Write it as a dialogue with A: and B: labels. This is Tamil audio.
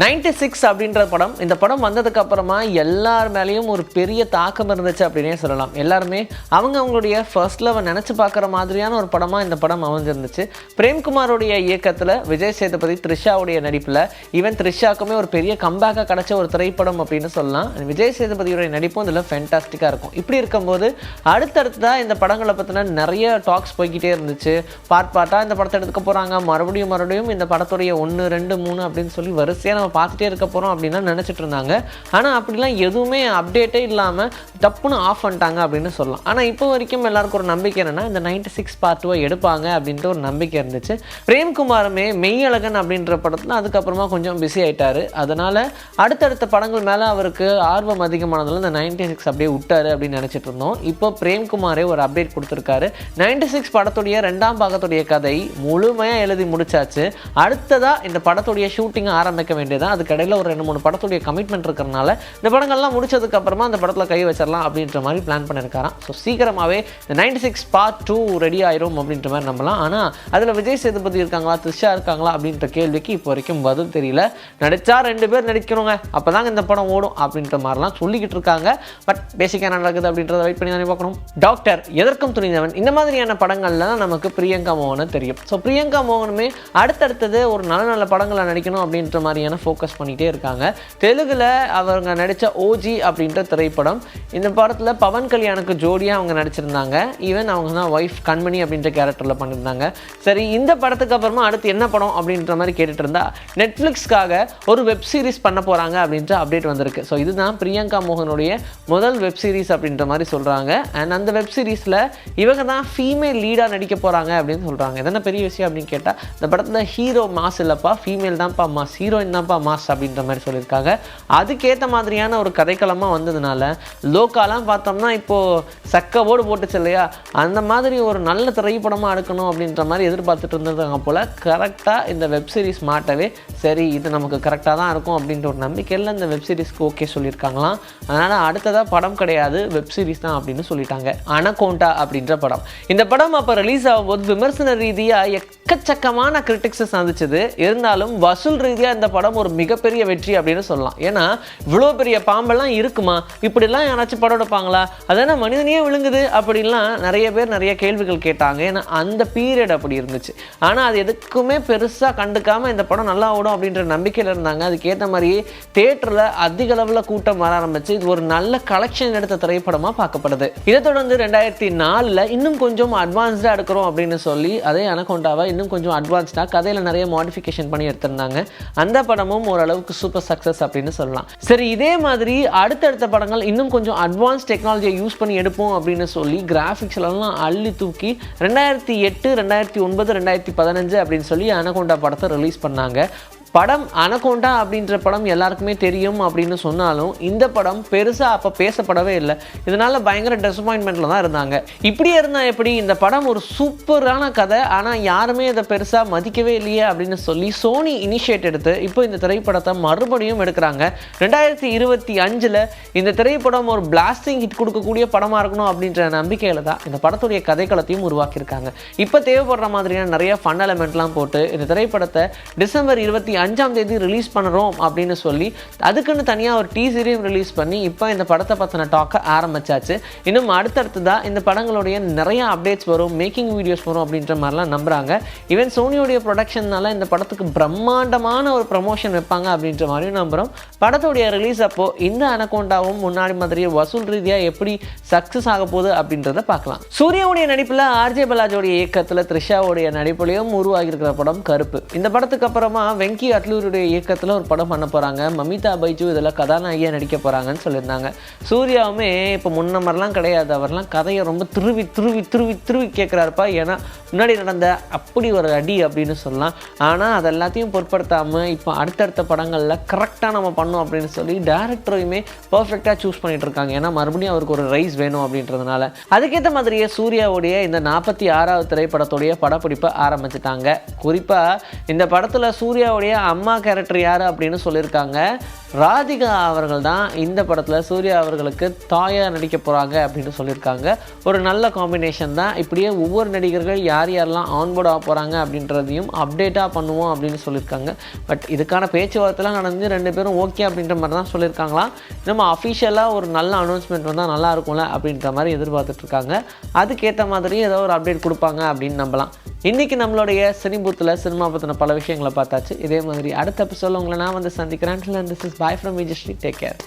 A: நைன்டி சிக்ஸ் அப்படின்ற படம். இந்த படம் வந்ததுக்கு அப்புறமா எல்லார் மேலேயும் ஒரு பெரிய தாக்கம் இருந்துச்சு அப்படின்னே சொல்லலாம். எல்லாருமே அவங்க அவங்களுடைய ஃபர்ஸ்ட் லவ் நினச்சி பார்க்குற மாதிரியான ஒரு படமாக இந்த படம் அமைஞ்சிருந்துச்சு. பிரேம்குமாரோடைய இயக்கத்தில் விஜய் சேதுபதி த்ரிஷாவுடைய நடிப்பில் ஈவன் த்ரிஷாக்குமே ஒரு பெரிய கம்பேக்காக கிடைச்ச ஒரு திரைப்படம் அப்படின்னு சொல்லலாம். விஜய் சேதுபதியுடைய நடிப்பும் இதில் ஃபென்டாஸ்டிக்காக இருக்கும். இப்படி இருக்கும்போது அடுத்தடுத்ததாக இந்த படங்களை பற்றின நிறைய டாக்ஸ் போய்கிட்டே இருந்துச்சு. பார்ட் பார்ட்டாக இந்த படத்தை எடுத்துக்க போகிறாங்க மறுபடியும் மறுபடியும் இந்த படத்துடைய ஒன்று ரெண்டு மூணு அப்படின்னு சொல்லி வரிசையான நம்ம பார்த்துட்டே இருக்க போகிறோம் அப்படின்லாம் நினச்சிட்டு இருந்தாங்க. ஆனால் அப்படிலாம் எதுவுமே அப்டேட்டே இல்லாமல் டப்புன்னு ஆஃப் பண்ணிட்டாங்க அப்படின்னு சொல்லலாம். ஆனால் இப்போ வரைக்கும் எல்லாருக்கும் ஒரு நம்பிக்கை என்னென்னா இந்த நைன்டி சிக்ஸ் பார்ட் டூவை எடுப்பாங்க அப்படின்ற ஒரு நம்பிக்கை இருந்துச்சு. பிரேம்குமாருமே மெய்யழகன் அப்படின்ற படத்தில் அதுக்கப்புறமா கொஞ்சம் பிஸி ஆயிட்டாரு. அதனால் அடுத்தடுத்த படங்கள் மேலே அவருக்கு ஆர்வம் அதிகமானதில் இந்த நைன்டி சிக்ஸ் அப்படியே விட்டாரு அப்படின்னு நினச்சிட்டு இருந்தோம். இப்போ பிரேம்குமாரே ஒரு அப்டேட் கொடுத்துருக்காரு. நைன்டி சிக்ஸ் படத்துடைய ரெண்டாம் பாகத்துடைய கதை முழுமையாக எழுதி முடிச்சாச்சு. அடுத்ததாக இந்த படத்துடைய ஷூட்டிங் ஆரம்பிக்க வேண்டியது தான் அதுக்கு கடையில் ஒரு ரெண்டு மூணு படத்துடைய கமிட்மெண்ட் இருக்கிறனால இந்த படங்கள்லாம் முடிச்சதுக்கு அப்புறமா அந்த படத்தில் கை வச்சிடலாம் அப்படின்ற மாதிரி பிளான் பண்ணியிருக்காராம் ஸோ சீக்கிரமாகவே இந்த ninety six part two ready ஆயிரும் அப்படின்ற மாதிரி நம்பலாம். ஆனால் அதில் விஜய் சேதுபதி இருக்காங்களா த்ரிஷா இருக்காங்களா அப்படின்ற கேள்விக்கு இப்போ வரைக்கும் பதில் தெரியல. நடிச்சா ரெண்டு பேர் நடிக்கிறோங்க அப்போ தாங்க இந்த படம் ஓடும் அப்படின்ற மாதிரிலாம் சொல்லிக்கிட்டு இருக்காங்க. பட் பேசிக்காக நடக்குது அப்படின்றத வெயிட் பண்ணி தானே பார்க்கணும். டாக்டர் எதற்கும் துணிந்தவன். இந்த மாதிரியான படங்கள்ல தான் நமக்கு பிரியங்கா மோகனை தெரியும். ஸோ பிரியங்கா மோகனுமே அடுத்தடுத்தது ஒரு நல்ல நல்ல படங்களை நடிக்கணும் அப்படின்ற மாதிரியான ஃபோக்கஸ் பண்ணிகிட்டே இருக்காங்க. தெலுங்குல அவங்க நடித்த ஓஜி அப்படின்ற திரைப்படம் இந்த படத்தில் பவன் கல்யாணுக்கு ஜோடியாக அவங்க நடிச்சிருந்தாங்க. ஈவன் அவங்க தான் ஒய்ஃப் கண்மணி அப்படின்ற கேரக்டரில் பண்ணியிருந்தாங்க சரி இந்த படத்துக்கு அப்புறமா அடுத்து என்ன படம் அப்படின்ற மாதிரி கேட்டுட்டு இருந்தா நெட்ஃப்ளிக்ஸ்க்காக ஒரு வெப் சீரிஸ் பண்ண போகிறாங்க அப்படின்ற அப்டேட் வந்திருக்கு. ஸோ இதுதான் பிரியங்கா மோகனுடைய முதல் வெப் சீரிஸ் அப்படின்ற மாதிரி சொல்கிறாங்க அண்ட் அந்த வெப் சீரிஸில் இவங்க தான் ஃபீமேல் லீடாக நடிக்க போகிறாங்க அப்படின்னு சொல்கிறாங்க என்ன பெரிய விஷயம் அப்படின்னு கேட்டால் இந்த படத்தில் ஹீரோ மாஸ் இல்லைப்பா ஃபீமேல் தான்ப்பா மாஸ் ஹீரோயின் தான்ப்பா மாஸ் அப்படின்ற மாதிரி சொல்லியிருக்காங்க. அதுக்கேற்ற மாதிரியான ஒரு கதைக்களமாக வந்ததுனால லோக்காலாம் பார்த்தோம்னா இப்போது சக்கவோடு போட்டுச்சு இல்லையா? அந்த மாதிரி ஒரு நல்ல திரைப்படமாக எடுக்கணும் அப்படின்ற மாதிரி எதிர்பார்த்துட்டு இருந்திருக்காங்க போல். கரெக்டாக இந்த வெப் சீரிஸ் மாட்டவே சரி இது நமக்கு கரெக்டாக தான் இருக்கும் அப்படின்ற ஒரு நம்பிக்கையில் இந்த வெப் சீரிஸ்க்கு ஓகே சொல்லியிருக்காங்களாம். அதனால் அடுத்ததாக படம் கிடையாது வெப் சீரிஸ் தான் அப்படின்னு சொல்லிட்டாங்க. அனகோண்டா அப்படின்ற படம். இந்த படம் அப்போ ரிலீஸ் ஆகும்போது விமர்சன ரீதியாக எக்கச்சக்கமான கிரிட்டிக்ஸை சந்திச்சது. இருந்தாலும் வசூல் ரீதியாக இந்த படம் ஒரு மிகப்பெரிய வெற்றி அப்படின்னு சொல்லலாம். ஏன்னா இவ்வளோ பெரிய பாம்பெல்லாம் இருக்குமா? இப்படிலாம் யாராச்சும் படம் எடுப்பாங்களா? அதான மனிதனையே விழுங்குது அப்படின்லாம் நிறைய பேர் நிறைய கேள்விகள் கேட்டாங்க. ஏன்னா அந்த பீரியட் அப்படி இருந்துச்சு. ஆனால் அது எதுக்குமே பெருசாக கண்டுக்காம இந்த படம் நல்லா ஓடும் அப்படின்ற நம்பிக்கையில் இருந்தாங்க. அதுக்கேற்ற மாதிரியே தேட்டரில் அதிக அளவில் கூட்டம் வர ஆரம்பிச்சு இது ஒரு நல்ல கலெக்ஷன் எடுத்த திரைப்படமாக பார்க்கப்படுது. இதை தொடர்ந்து ரெண்டாயிரத்தி நாலில் இன்னும் கொஞ்சம் அட்வான்ஸ்டாக எடுக்கிறோம் அப்படின்னு சொல்லி அதே அனகொண்டாவை இன்னும் கொஞ்சம் அட்வான்ஸ்டாக கதையில் நிறைய மாடிஃபிகேஷன் பண்ணி எடுத்திருந்தாங்க. அந்த படமும் ஓரளவுக்கு சூப்பர் சக்ஸஸ் அப்படின்னு சொல்லலாம். சரி இதே மாதிரி அடுத்தடுத்த படங்கள் இன்னும் கொஞ்சம் அட்வான்ஸ் டெக்னாலஜியை யூஸ் பண்ணி எடுப்போம் அப்படின்னு சொல்லி கிராஃபிக்ஸ்லாம் அள்ளி தூக்கி ரெண்டாயிரத்தி எட்டு ரெண்டாயிரத்தி ஒன்பது ரெண்டாயிரத்தி பதினஞ்சு அப்படின்னு சொல்லி அனகொண்டா படத்தை ரிலீஸ் பண்ணாங்க. படம் அனகோண்டா அப்படின்ற படம் எல்லாருக்குமே தெரியும் அப்படின்னு சொன்னாலும் இந்த படம் பெருசாக அப்போ பேசப்படவே இல்லை. இதனால் பயங்கர டிசப்பாயின்மெண்ட்டில் தான் இருந்தாங்க. இப்படியே இருந்தால் எப்படி? இந்த படம் ஒரு சூப்பரான கதை ஆனால் யாருமே இதை பெருசாக மதிக்கவே இல்லையே அப்படின்னு சொல்லி சோனி இனிஷியேட் எடுத்து இப்போ இந்த திரைப்படத்தை மறுபடியும் எடுக்கிறாங்க. ரெண்டாயிரத்தி இருபத்தி அஞ்சில் இந்த திரைப்படம் ஒரு பிளாஸ்டிங் ஹிட் கொடுக்கக்கூடிய படமாக இருக்கணும் அப்படின்ற நம்பிக்கையில் தான் இந்த படத்துடைய கதைக்களத்தையும் உருவாக்கியிருக்காங்க. இப்போ தேவைப்படுற மாதிரியான நிறைய ஃபன் எலமெண்ட்லாம் போட்டு இந்த திரைப்படத்தை டிசம்பர் இருபத்தி அஞ்சாம் தேதி ரிலீஸ் பண்ணுறோம் அப்படின்னு சொல்லி அதுக்குன்னு தனியாக ஒரு டீசரையும் ரிலீஸ் பண்ணி இப்போ இந்த படத்தை பற்றின டாக்கை ஆரம்பிச்சாச்சு. இன்னும் அடுத்தடுத்ததாக இந்த படங்களுடைய நிறைய அப்டேட்ஸ் வரும் மேக்கிங் வீடியோஸ் வரும் அப்படின்ற மாதிரிலாம் நம்புகிறாங்க ஈவன் சோனியோடைய ப்ரொடக்ஷன்னால இந்த படத்துக்கு பிரம்மாண்டமான ஒரு ப்ரமோஷன் வைப்பாங்க அப்படின்ற மாதிரியும் நம்புகிறோம் படத்துடைய ரிலீஸ் அப்போ இந்த அனகோண்டாவும் முன்னாடி மாதிரியே வசூல் ரீதியாக எப்படி சக்ஸஸ் ஆக போகுது அப்படின்றத பார்க்கலாம். சூர்யாவுடைய நடிப்பில் ஆர்ஜே பலாஜோடைய இயக்கத்தில் த்ரிஷாவுடைய நடிப்புலையும் உருவாகியிருக்கிற படம் கருப்பு. இந்த படத்துக்கு அப்புறமா வெங்கி அட்லூருடைய இயக்கத்தில் ஒரு படம் பண்ண போகிறாங்க மமிதா பைஜு இதெல்லாம் கதாநாயகியாக நடிக்க போகிறாங்கன்னு சொல்லியிருந்தாங்க. சூர்யாவுமே இப்போ முன்ன மாதிரிலாம் கிடையாது. அவர்லாம் கதையை ரொம்ப திருவி திருவி திருவி திருவி கேட்குறாருப்பா ஏன்னா முன்னாடி நடந்த அப்படி ஒரு அடி அப்படின்னு சொல்லலாம். ஆனால் அது எல்லாத்தையும் பொருட்படுத்தாமல் இப்போ அடுத்தடுத்த படங்களில் கரெக்டாக நம்ம பண்ணோம் அப்படின்னு சொல்லி டேரக்டரையுமே பர்ஃபெக்டாக சூஸ் பண்ணிட்டு இருக்காங்க. ஏன்னா மறுபடியும் அவருக்கு ஒரு ரைஸ் வேணும் அப்படின்றதுனால. அதுக்கேற்ற மாதிரியே சூர்யாவுடைய இந்த நாற்பத்தி ஆறாவது திரைப்படத்துடைய படப்பிடிப்பை ஆரம்பிச்சிட்டாங்க. குறிப்பாக இந்த படத்தில் சூர்யாவுடைய அம்மா கேரக்டர் யார் அப்படின்னு சொல்லியிருக்காங்க. ராதிகா அவர்கள் தான் இந்த படத்தில் சூர்யா அவர்களுக்கு தாயாக நடிக்க போகிறாங்க அப்படின்னு சொல்லியிருக்காங்க. ஒரு நல்ல காம்பினேஷன் தான். இப்படியே ஒவ்வொரு நடிகர்கள் யார் யாரெல்லாம் ஆன்போர்ட் ஆக போகிறாங்க அப்படின்றதையும் அப்டேட்டாக பண்ணுவோம் அப்படின்னு சொல்லியிருக்காங்க. பட் இதுக்கான பேச்சுவார்த்தைலாம் நடந்து ரெண்டு பேரும் ஓகே அப்படின்ற மாதிரி தான் சொல்லியிருக்காங்களாம் நம்ம அஃபிஷியலாக ஒரு நல்ல அனௌன்ஸ்மெண்ட் வந்தால் நல்லா இருக்கும்ல அப்படின்ற மாதிரி எதிர்பார்த்துட்ருக்காங்க அதுக்கேற்ற மாதிரி ஏதோ ஒரு அப்டேட் கொடுப்பாங்க அப்படின்னு நம்பலாம். இன்றைக்கி நம்மளுடைய சினிபூத்தில் சினிமா பற்றின பல விஷயங்களை பார்த்தாச்சு. இதே மாதிரி. அடுத்த எபிசோட உங்களை நான் வந்து சந்திக்கிறேன். This is bye from Vijayasri take care